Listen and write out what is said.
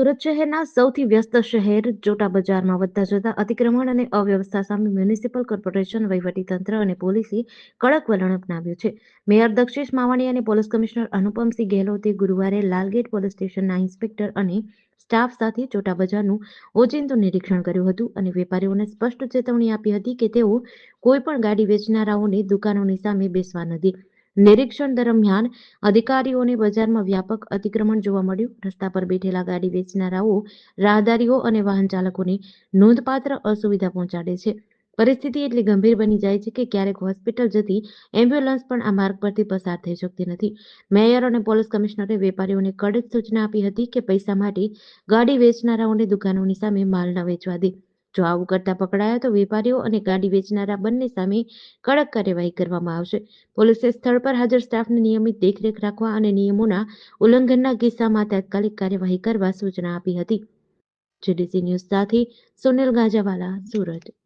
સુરત શહેરના સૌથી વ્યસ્ત શહેર જોટા બજારમાં વધતા જતા અતિક્રમણ અને અવ્યવસ્થા સામે મ્યુનિસિપલ કોર્પોરેશન વહીવટીતંત્ર અને પોલીસે કડક વલણ અપનાવ્યું છે. મેયર દક્ષિશ માવાણી અને પોલીસ કમિશનર અનુપમસિંહ ગેહલોતે ગુરુવારે લાલગેટ પોલીસ સ્ટેશનના ઇન્સ્પેક્ટર અને સ્ટાફ સાથે જોટા બજારનું ઓચિંતું નિરીક્ષણ કર્યું હતું અને વેપારીઓને સ્પષ્ટ ચેતવણી આપી હતી કે તેઓ કોઈ પણ ગાડી વેચનારાઓની દુકાનોની સામે બેસવા નથી નિરીક્ષણ દરમિયાન અધિકારીઓને બજારમાં વ્યાપક અતિક્રમણ જોવા મળ્યું. રસ્તા પર બેઠેલા ગાડી વેચનારાઓ, રાહદારીઓ અને વાહન ચાલકોને નોંધપાત્ર અસુવિધા પહોંચાડે છે. પરિસ્થિતિ એટલી ગંભીર બની જાય છે કે ક્યારેક હોસ્પિટલ જતી એમ્બ્યુલન્સ પણ આ માર્ગ પરથી પસાર થઈ શકતી નથી. મેયર અને પોલીસ કમિશનરે વેપારીઓને કડક સૂચના આપી હતી કે પૈસા માટે ગાડી વેચનારાઓને દુકાનોની સામે માલ ન વેચવા દે. જો આવું કરતા પકડાયા તો વેપારીઓ અને ગાડી વેચનારા બંને સામે કડક કાર્યવાહી કરવામાં આવશે. પોલીસે સ્થળ પર હાજર સ્ટાફને નિયમિત દેખરેખ રાખવા અને નિયમોના ઉલ્લંઘનના કિસ્સામાં તાત્કાલિક કાર્યવાહી કરવા સૂચના આપી હતી. જેડીસી ન્યૂઝ સાથે સુનિલ ગાજાવાલા, સુરત.